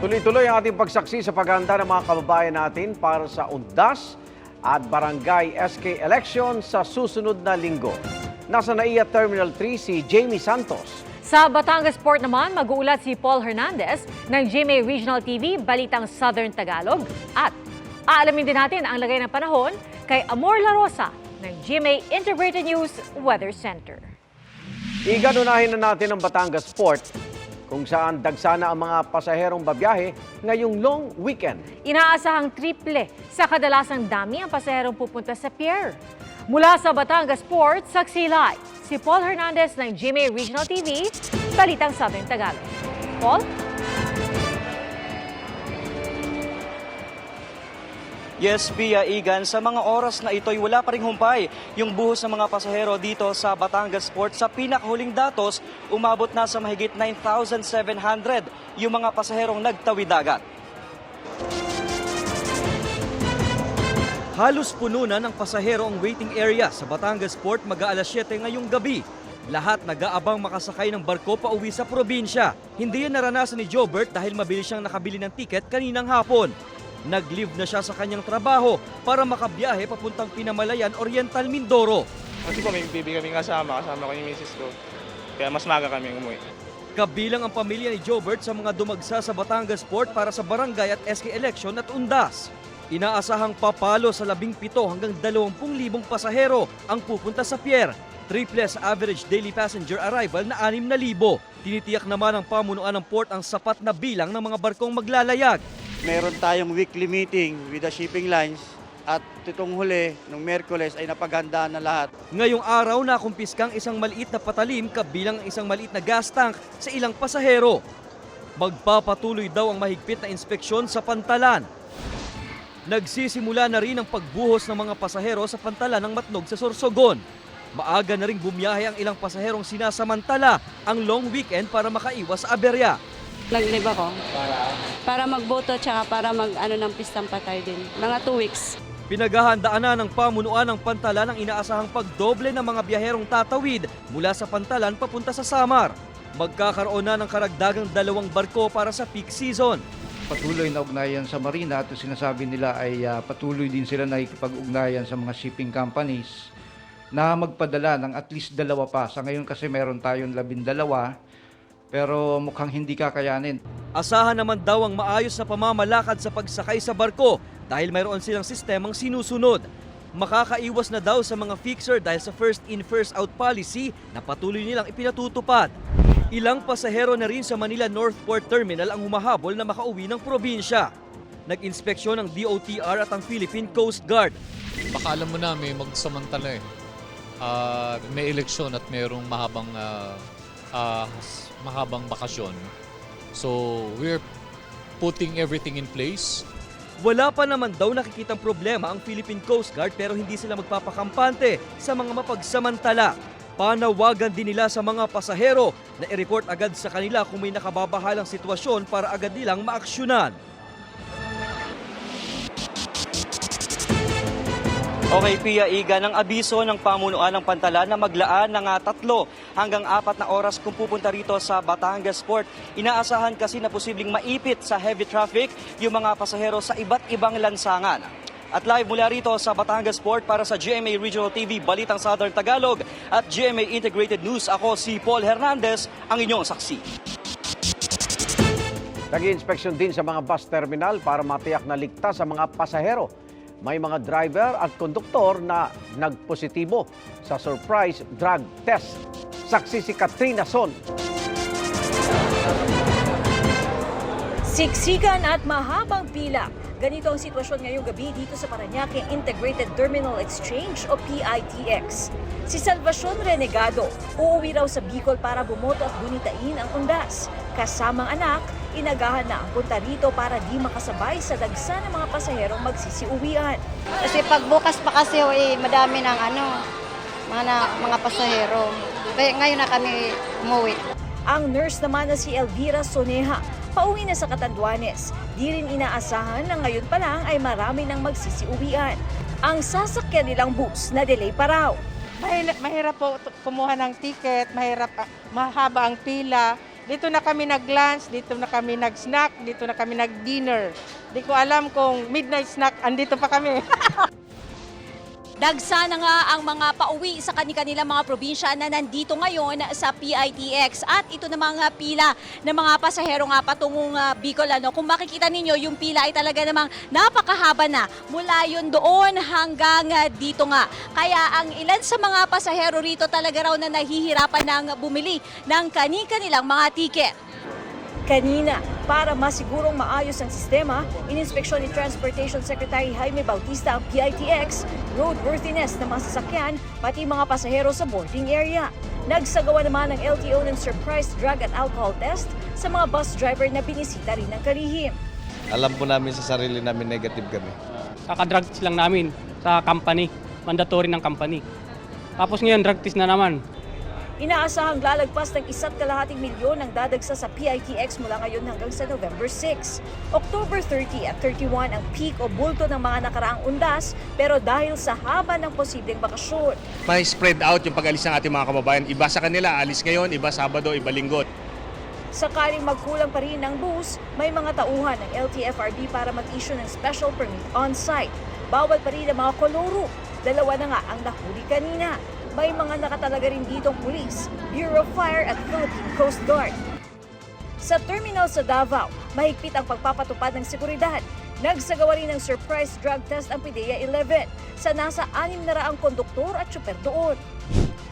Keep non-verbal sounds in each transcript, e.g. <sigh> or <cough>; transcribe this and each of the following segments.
Tuloy-tuloy ang ating pagsaksi sa paghahanda ng mga kababayan natin para sa UNDAS at Barangay SK election sa susunod na linggo. Nasa NAIA Terminal 3 si Jamie Santos. Sa Batangas Port naman, mag-uulat si Paul Hernandez ng GMA Regional TV, Balitang Southern Tagalog. At aalamin din natin ang lagay ng panahon kay Amor La Rosa ng GMA Integrated News Weather Center. Iganunahin na natin ang Batangas Port kung saan dagsana ang mga pasaherong babiyahe ngayong long weekend. Inaasahang triple sa kadalasang dami ang pasaherong pupunta sa pier. Mula sa Batangas Port, saksi si Paul Hernandez ng GMA Regional TV, Balitang Southern Tagalog. Paul? Yes, Pia Igan, sa mga oras na ito'y wala pa ring humpay yung buhos ng mga pasahero dito sa Batangas Port. Sa pinakahuling datos, umabot na sa mahigit 9,700 yung mga pasaherong nagtawid dagat. Halos puno na ng pasahero ang waiting area sa Batangas Port mag-aalas 7 ngayong gabi. Lahat nag-aabang makasakay ng barko pa uwi sa probinsya. Hindi yan naranasan ni Jobert dahil mabilis siyang nakabili ng tiket kaninang hapon. Nag-leave na siya sa kanyang trabaho para makabiyahe papuntang Pinamalayan, Oriental, Mindoro. Kasi po may bibi kaming kasama, kasama ko yung misis ko. Kaya mas maga kami umuwi. Kabilang ang pamilya ni Jobert sa mga dumagsa sa Batangas Port para sa barangay at SK election at undas. Inaasahang papalo sa 17 hanggang 20,000 pasahero ang pupunta sa pier. Triples average daily passenger arrival na 6,000. Tinitiyak naman ng pamunuan ng port ang sapat na bilang ng mga barkong maglalayag. Meron tayong weekly meeting with the shipping lines at itong huli, nung Merkules ay napaghandaan na lahat. Ngayong araw na kumpiskang isang maliit na patalim kabilang ang isang maliit na gas tank sa ilang pasahero. Magpapatuloy daw ang mahigpit na inspeksyon sa pantalan. Nagsisimula na rin ang pagbuhos ng mga pasahero sa pantalan ng Matnog sa Sorsogon. Maaga na rin bumiyahe ang ilang pasaherong sinasamantala ang long weekend para makaiwas sa aberya. Nag-leave ako. Para? Para magboto tsaka para mag ano ng pistang patay din. Mga two weeks. Pinaghahandaan na ng pamunuan ng pantalan ang inaasahang pagdoble ng mga biyaherong tatawid mula sa pantalan papunta sa Samar. Magkakaroon na ng karagdagang dalawang barko para sa peak season. patuloy na ugnayan sa marina at sinasabi nila ay ah, patuloy din sila na ikipag-ugnayan sa mga shipping companies na magpadala ng at least dalawa pa. Sa ngayon kasi meron tayong labindalawa pero mukhang hindi kakayanin. Asahan naman daw ang maayos na pamamalakad sa pagsakay sa barko dahil mayroon silang sistemang sinusunod. Makakaiwas na daw sa mga fixer dahil sa first in first out policy na patuloy nilang ipinatutupad. Ilang pasahero na rin sa Manila Northport Terminal ang humahabol na makauwi ng probinsya. Nag-inspeksyon ng DOTR at ang Philippine Coast Guard. baka alam mo na may magsamantala eh. Ah, may eleksyon at mayroong mahabang ah, ah, s- mahabang bakasyon. So, we're putting everything in place. Wala pa naman daw nakikitang problema ang Philippine Coast Guard pero hindi sila magpapakampante sa mga mapagsamantala. Panawagan din nila sa mga pasahero na i-report agad sa kanila kung may nakababahalang sitwasyon para agad nilang maaksyonan. Okay, Pia Iga, ng abiso ng pamunuan ng pantalan na maglaan ng ah, tatlo hanggang apat na oras kung pupunta rito sa Batangas Port. Inaasahan kasi na posibleng maipit sa heavy traffic yung mga pasahero sa iba't ibang lansangan. At live mula rito sa Batangas Port para sa GMA Regional TV, Balitang Southern Tagalog at GMA Integrated News, ako si Paul Hernandez, ang inyong saksi. Nag-inspeksyon din sa mga bus terminal para matiyak na ligtas sa mga pasahero. May mga driver at konduktor na nagpositibo sa surprise drug test. Saksi si Katrina Son. Siksikan at mahabang pila. Ganito ang sitwasyon ngayong gabi dito sa Paranaque Integrated Terminal Exchange o PITX. Si Salvacion Renegado, uuwi raw sa Bicol para bumoto at bunitain ang undas. Kasamang anak, inagahan na ang punta rito para di makasabay sa dagsa ng mga pasaherong magsisiuwian. Kasi pagbukas pa kasi oh, eh, madami ng ano, mga, na, mga pasahero. Kaya ngayon na kami umuwi. Ang nurse naman na si Elvira Soneha, pauwi na sa Catanduanes. Di rin inaasahan na ngayon pa lang ay marami nang magsisiuwian. Ang sasakyan nilang bus na delay pa raw. Mahirap, mahirap po kumuha ng ticket, mahirap, ah, mahaba ang pila. Dito na kami nag-lunch, dito na kami nag-snack, dito na kami nag-dinner. Di ko alam kung midnight snack, andito pa kami. <laughs> Dagsa na nga ang mga pauwi sa kanilang mga probinsya na nandito ngayon sa PITX at ito na mga pila ng mga pasahero nga patungong ah, Bicol. Ano. Kung makikita ninyo, yung pila ay talaga namang napakahaba na mula yun doon hanggang ah, dito nga. Kaya ang ilan sa mga pasahero rito talaga raw na nahihirapan ng bumili ng kani-kanilang mga tiket. Kanina, para masigurong maayos ang sistema, ininspeksyon ni Transportation Secretary Jaime Bautista ang PITX, roadworthiness ng mga sasakyan, pati mga pasahero sa boarding area. Nagsagawa naman ng LTO ng surprise drug at alcohol test sa mga bus driver na binisita rin ng kalihim. Alam po namin sa sarili namin negative kami. Kakadrug test lang namin sa company, mandatory ng company. Tapos ngayon, drug test na naman. Inaasahang lalagpas ng isa't kalahating milyon ang dadagsa sa PITX mula ngayon hanggang sa November 6. October 30 at 31 ang peak o bulto ng mga nakaraang undas pero dahil sa haba ng posibleng bakasyon. May spread out yung pag-alis ng ating mga kababayan. Iba sa kanila, alis ngayon, iba Sabado, iba Linggo. Sakaling magkulang pa rin ng bus, may mga tauhan ng LTFRB para mag-issue ng special permit on-site. Bawal pa rin ang mga koloro. Dalawa na nga ang nahuli kanina. May mga nakatalaga rin ditong pulis, Bureau of Fire at Philippine Coast Guard. Sa terminal sa Davao, mahigpit ang pagpapatupad ng seguridad. Nagsagawa rin ng surprise drug test ang PIDEA 11 sa nasa 600 konduktor at tsuper doon.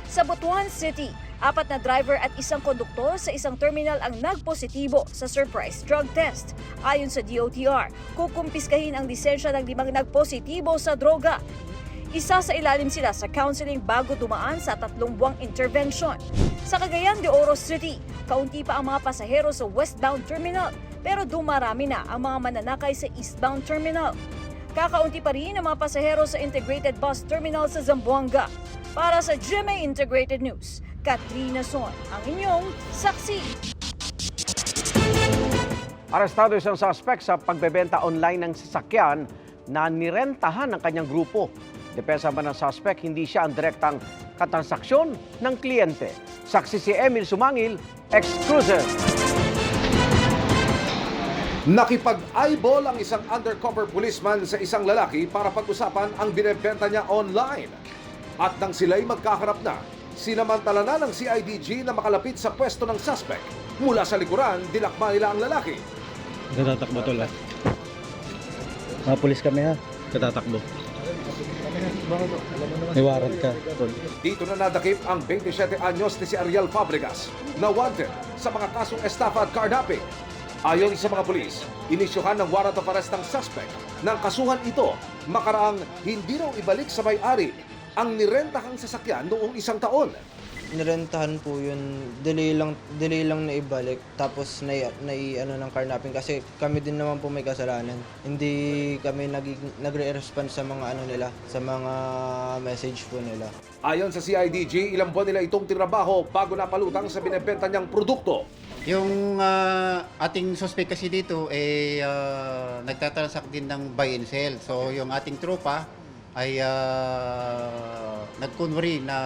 Sa Butuan City, apat na driver at isang konduktor sa isang terminal ang nagpositibo sa surprise drug test. Ayon sa DOTR, kukumpiskahin ang lisensya ng limang nagpositibo sa droga. Isa sa ilalim sila sa counseling bago dumaan sa tatlong buwang intervention. Sa Cagayan de Oro City, kaunti pa ang mga pasahero sa westbound terminal pero dumarami na ang mga mananakay sa eastbound terminal. Kakaunti pa rin ang mga pasahero sa integrated bus terminal sa Zamboanga. Para sa GMA Integrated News, Katrina Son, ang inyong saksi. Arestado isang suspect sa pagbebenta online ng sasakyan na nirentahan ng kanyang grupo. Depensa man ng suspect, hindi siya ang direktang katransaksyon ng kliyente. Saksi si Emil Sumangil, ex-cruiser. Nakipag-eyeball ang isang undercover policeman sa isang lalaki para pag-usapan ang binebenta niya online. At nang sila'y magkaharap na, sinamantala na ng CIDG na makalapit sa pwesto ng suspect. Mula sa likuran, dilakma nila ang lalaki. Katatakbo tol ah. Mga pulis kami ha. Katatakbo. May warrant ka. Dito na nadakip ang 27 anyos ni si Ariel Fabregas na wanted sa mga kasong estafa at carnapping. Ayon sa mga pulis, inisyuhan ng warrant of arrest ng suspect ng kasuhan ito makaraang hindi raw ibalik sa may-ari ang nirentahang sasakyan noong isang taon. Nirentahan po yun. Delay lang, delay lang na ibalik. Tapos na, na ano ng carnapping kasi kami din naman po may kasalanan. Hindi kami nag, nagre-respond sa mga ano nila, sa mga message po nila. Ayon sa CIDG, ilang buwan nila itong tinrabaho bago napalutang sa binebenta niyang produkto. Yung ah, ating suspect kasi dito eh ah, nagtatransact din ng buy and sell. So yung ating tropa ay uh, nagkunwari na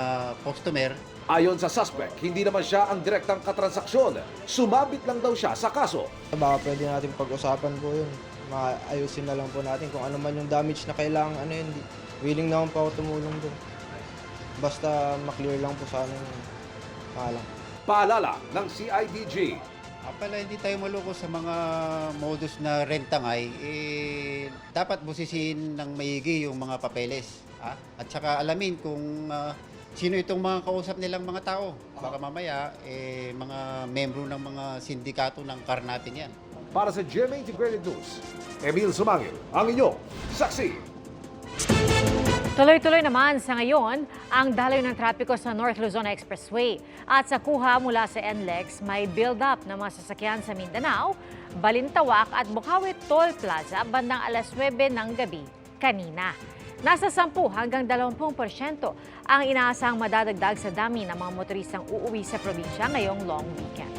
customer. Ayon sa suspect, hindi naman siya ang direktang katransaksyon. Sumabit lang daw siya sa kaso. Baka pwede natin pag-usapan po yun. Maayusin na lang po natin kung ano man yung damage na kailangan ano yun. Willing naman po ako tumulong dun. Basta maklear lang po sa amin. Paalam. Paalala ng CIDG, Ah, pala hindi tayo maloko sa mga modus na rentangay, eh, dapat busisiin ng maigi yung mga papeles. Ah? At saka alamin kung ah, sino itong mga kausap nilang mga tao. Baka mamaya, eh, mga membro ng mga sindikato ng karnatin yan. para sa GMA Integrated News, Emil Sumangil, ang inyong saksi. Tuloy-tuloy naman sa ngayon ang daloy ng trapiko sa North Luzon Expressway. At sa kuha mula sa NLEX, may build-up ng mga sasakyan sa Mindanao, Balintawak at Bukawi Toll Plaza bandang alas 9 ng gabi kanina. Nasa 10 hanggang 20% ang inaasahang madadagdag sa dami ng mga motoristang uuwi sa probinsya ngayong long weekend.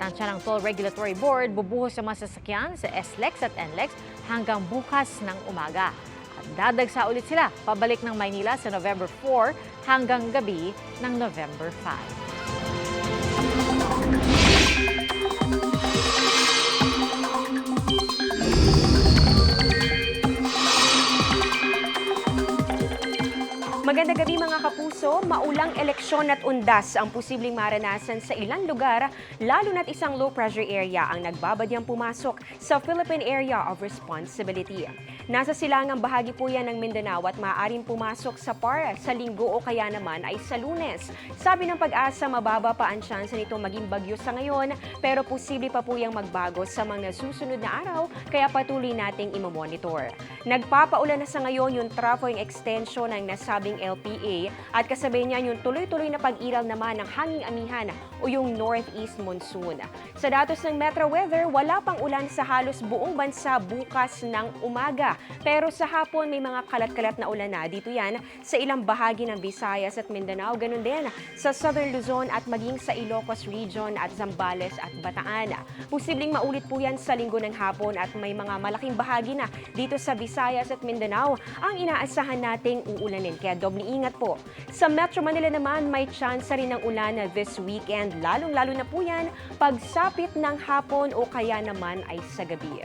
Tansya ng Toll Regulatory Board bubuhos sa mga sasakyan sa SLEX at NLEX hanggang bukas ng umaga. At dadagsa ulit sila pabalik ng Maynila sa November 4 hanggang gabi ng November 5. Magandang gabi mga kapuso, maulang eleksyon at undas ang posibleng maranasan sa ilang lugar, lalo na't isang low pressure area ang nagbabadyang pumasok sa Philippine Area of Responsibility. Nasa silangang bahagi po yan ng Mindanao at maaaring pumasok sa PAR sa linggo o kaya naman ay sa lunes. Sabi ng pag-asa, mababa pa ang tsansa nito maging bagyo sa ngayon, pero posible pa po yung magbago sa mga susunod na araw, kaya patuloy nating imomonitor. Nagpapaulan na sa ngayon yung traffic extension ng nasabing LPA at kasabay niya yung tuloy-tuloy na pag-iral naman ng hanging amihan o yung northeast monsoon. Sa datos ng Metro Weather, wala pang ulan sa halos buong bansa bukas ng umaga. Pero sa hapon may mga kalat-kalat na ulan na. Dito yan sa ilang bahagi ng Visayas at Mindanao. Ganun din sa Southern Luzon at maging sa Ilocos Region at Zambales at Bataan. Posibleng maulit po yan sa linggo ng hapon at may mga malaking bahagi na dito sa Visayas at Mindanao ang inaasahan nating uulanin. Kaya doble ingat po. Sa Metro Manila naman may chance rin ng ulan this weekend. Lalong-lalo na po yan pagsapit ng hapon o kaya naman ay sa gabi.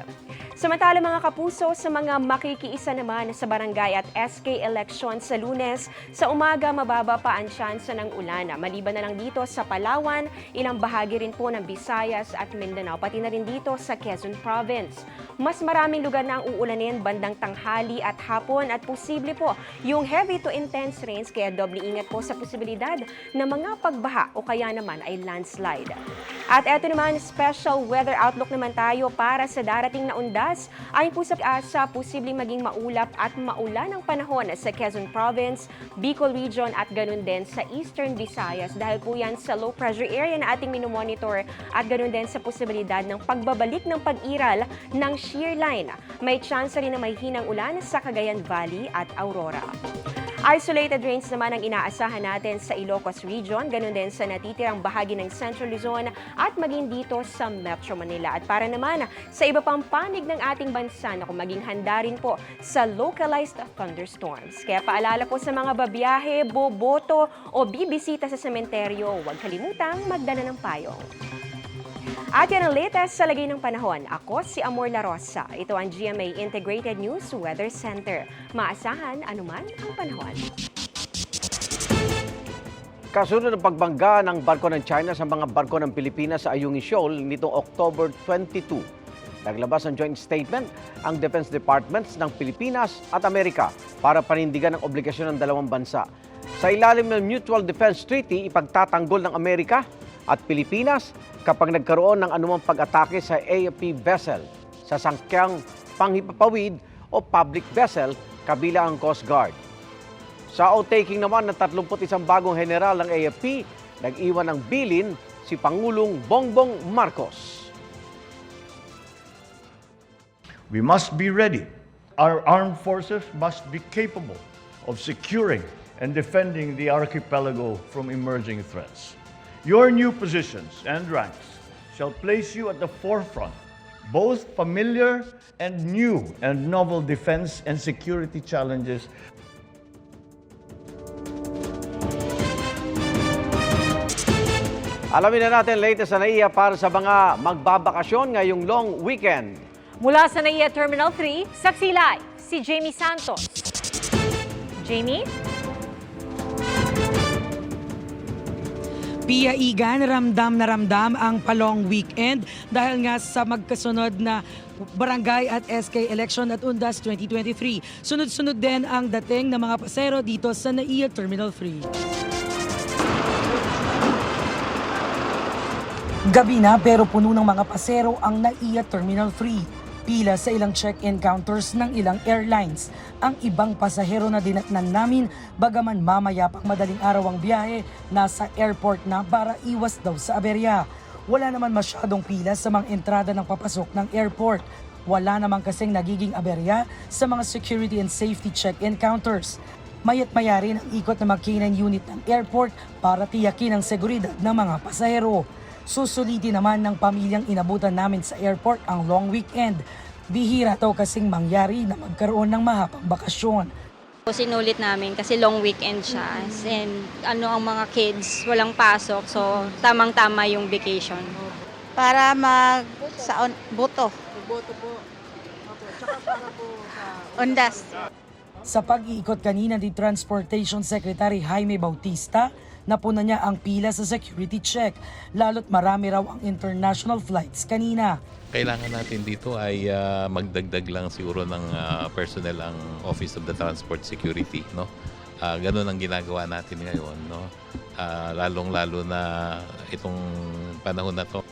Samantala mga kapuso, sa mga makikiisa naman sa barangay at SK election sa lunes, sa umaga mababa pa ang tsansa ng ulan. Maliban na lang dito sa Palawan, ilang bahagi rin po ng Visayas at Mindanao, pati na rin dito sa Quezon Province. Mas maraming lugar na ang uulanin bandang tanghali at hapon at posible po yung heavy to intense rains kaya doble ingat po sa posibilidad na mga pagbaha o kaya naman ay landslide. At eto naman, special weather outlook naman tayo para sa darating na undas. Ayon po sa asa, posibleng maging maulap at maulan ang panahon sa Quezon Province, Bicol Region at ganun din sa Eastern Visayas dahil po yan sa low pressure area na ating minomonitor at ganun din sa posibilidad ng pagbabalik ng pag-iral ng shear line. May chance rin na may hinang ulan sa Cagayan Valley at Aurora. Isolated rains naman ang inaasahan natin sa Ilocos Region, ganun din sa natitirang bahagi ng Central Luzon at maging dito sa Metro Manila. At para naman sa iba pang panig ng ating bansa na maging handa rin po sa localized thunderstorms. Kaya paalala po sa mga babiyahe, boboto o bibisita sa sementeryo, huwag kalimutang magdala ng payong. At yan ang latest sa lagay ng panahon. Ako si Amor La Rosa. Ito ang GMA Integrated News Weather Center. Maasahan anuman ang panahon. Kasunod ng pagbangga ng barko ng China sa mga barko ng Pilipinas sa Ayungin Shoal nitong October 22. Naglabas ng joint statement ang Defense Departments ng Pilipinas at Amerika para panindigan ang obligasyon ng dalawang bansa. Sa ilalim ng Mutual Defense Treaty, ipagtatanggol ng Amerika at Pilipinas kapag nagkaroon ng anumang pag-atake sa AFP vessel sa sangkyang panghipapawid o public vessel kabila ang Coast Guard. Sa outtaking naman ng 31 bagong general ng AFP, nag-iwan ng bilin si Pangulong Bongbong Marcos. We must be ready. Our armed forces must be capable of securing and defending the archipelago from emerging threats. Your new positions and ranks shall place you at the forefront, both familiar and new and novel defense and security challenges Alamin na natin latest na naiya para sa mga magbabakasyon ngayong long weekend. Mula sa NAIA Terminal 3, saksi live si Jamie Santos. Jamie? Pia Igan, ramdam na ramdam ang palong weekend dahil nga sa magkasunod na barangay at SK election at Undas 2023. Sunod-sunod din ang dating ng mga pasero dito sa NAIA Terminal 3. Gabi na pero puno ng mga pasero ang NAIA Terminal 3. Pila sa ilang check-in counters ng ilang airlines. Ang ibang pasahero na dinatnan namin bagaman mamaya pang madaling araw ang biyahe, nasa airport na para iwas daw sa aberya. Wala naman masyadong pila sa mga entrada ng papasok ng airport. Wala naman kasing nagiging aberya sa mga security and safety check-in counters. Mayat maya rin ang ikot ng K9 unit ng airport para tiyakin ang seguridad ng mga pasahero. Susulitin naman ng pamilyang inabutan namin sa airport ang long weekend. Bihira daw kasing mangyari na magkaroon ng mahabang bakasyon. Sinulit namin kasi long weekend siya. And ano ang mga kids, walang pasok. So, tamang-tama yung vacation. Para mag sa on, boto. Boto po. Undas. <laughs> Sa pag-iikot kanina ni Transportation Secretary Jaime Bautista, napuna niya ang pila sa security check, lalo't marami raw ang international flights kanina. Kailangan natin dito ay ah, magdagdag lang siguro ng ah, personnel ang Office of the Transport Security, no? Ah, ganun ang ginagawa natin ngayon, no? Ah, lalong-lalo na itong panahon na to.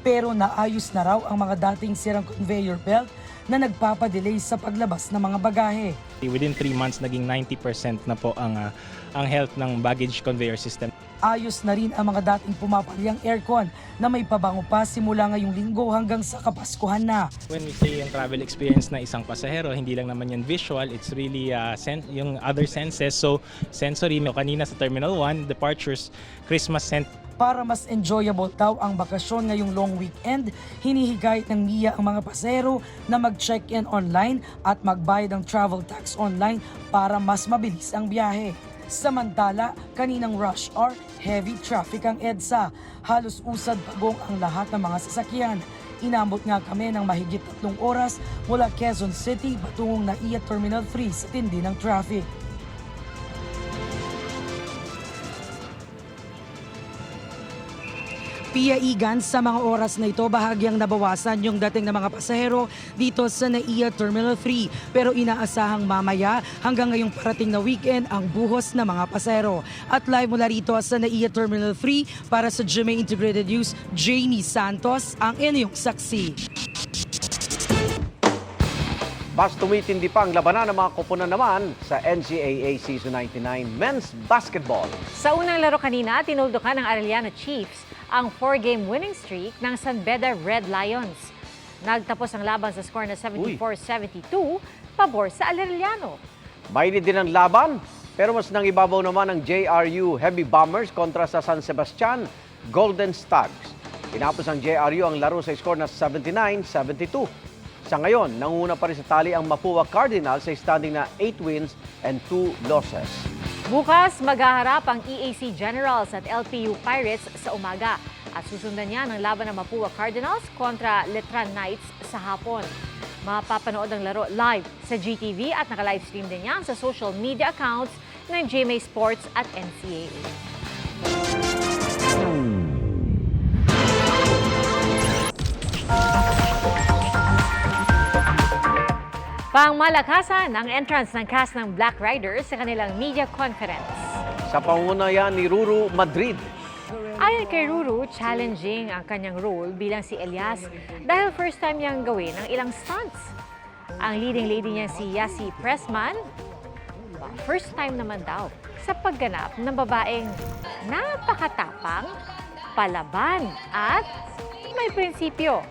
Pero naayos na raw ang mga dating sirang conveyor belt na nagpapadelay sa paglabas ng mga bagahe. Within 3 months, naging 90% na po ang, ah, ang health ng baggage conveyor system. Ayos na rin ang mga dating pumapalyang aircon na may pabango pa simula ngayong linggo hanggang sa Kapaskuhan na. When we say yung travel experience na isang pasahero, hindi lang naman yan visual, it's really ah, sen- yung other senses. So, sensory, kanina sa Terminal 1, departures, Christmas scent, Para mas enjoyable daw ang bakasyon ngayong long weekend, hinihigayat ng NIA ang mga pasero na mag-check-in online at magbayad ng travel tax online para mas mabilis ang biyahe. Samantala, kaninang rush hour, heavy traffic ang EDSA. Halos usad pagong ang lahat ng mga sasakyan. Inambot nga kami ng mahigit tatlong oras mula Quezon City patungong NAIA Terminal 3 sa tindi ng traffic. Pia Igan, sa mga oras na ito, bahagyang nabawasan yung dating ng mga pasahero dito sa NAIA Terminal 3. Pero inaasahang mamaya hanggang ngayong parating na weekend ang buhos ng mga pasahero. At live mula rito sa NAIA Terminal 3 para sa GMA Integrated News, Jamie Santos ang inyong saksi. Mas tumitindi pa ang labanan ng mga koponan naman sa NCAA Season 99 Men's Basketball. Sa unang laro kanina, tinuldukan ng Arellano Chiefs ang four-game winning streak ng San Beda Red Lions. Nagtapos ang laban sa score na 74-72, pabor sa Arellano. Mainit din ang laban, pero mas nangibabaw naman ang JRU Heavy Bombers kontra sa San Sebastian Golden Stags. Tinapos ang JRU ang laro sa score na 79-72. Sa ngayon, nanguna pa rin sa tali ang Mapua Cardinals sa standing na 8 wins and 2 losses. Bukas, maghaharap ang EAC Generals at LPU Pirates sa umaga. At susundan niya ng laban ng Mapua Cardinals kontra Letran Knights sa hapon. Mapapanood ang laro live sa GTV at naka-livestream din yan sa social media accounts ng GMA Sports at NCAA. Pangmalakasan ang entrance ng cast ng Black Riders sa kanilang media conference. Sa pangunayan ni Ruru Madrid, Ayon kay Ruru, challenging ang kanyang role bilang si Elias dahil first time niyang gawin ang ilang stunts. Ang leading lady niya si Yasi Pressman, first time naman daw sa pagganap ng babaeng napakatapang, palaban at may prinsipyo.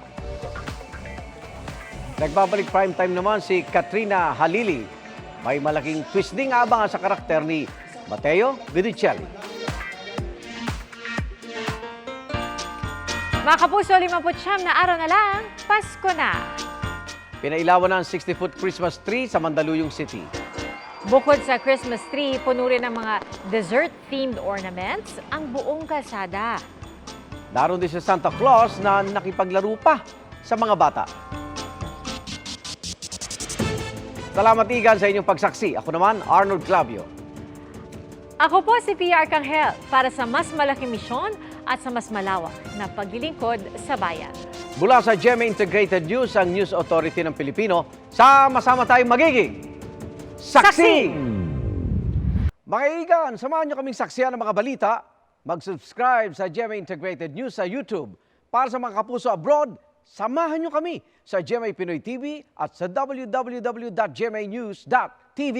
Nagbabalik prime time naman si Katrina Halili. May malaking twist ding abangan sa karakter ni Matteo Vidicelli. Mga kapuso, 59 na araw na lang, Pasko na. Pinailawan na ang 60-foot Christmas tree sa Mandaluyong City. Bukod sa Christmas tree, puno rin ng mga dessert-themed ornaments ang buong kalsada. Naroon din si Santa Claus na nakipaglaro pa sa mga bata. Salamat Igan sa inyong pagsaksi. Ako naman, Arnold Clavio. Ako po si PR Kanghel para sa mas malaking misyon at sa mas malawak na paglilingkod sa bayan. Mula sa GMA Integrated News, ang News Authority ng Pilipino, sama-sama tayong magiging saksi! Mga igan, samahan niyo kaming saksiyan ng mga balita. Mag-subscribe sa GMA Integrated News sa YouTube. Para sa mga kapuso abroad, samahan niyo kami sa GMA Pinoy TV at sa www.gmanews.tv.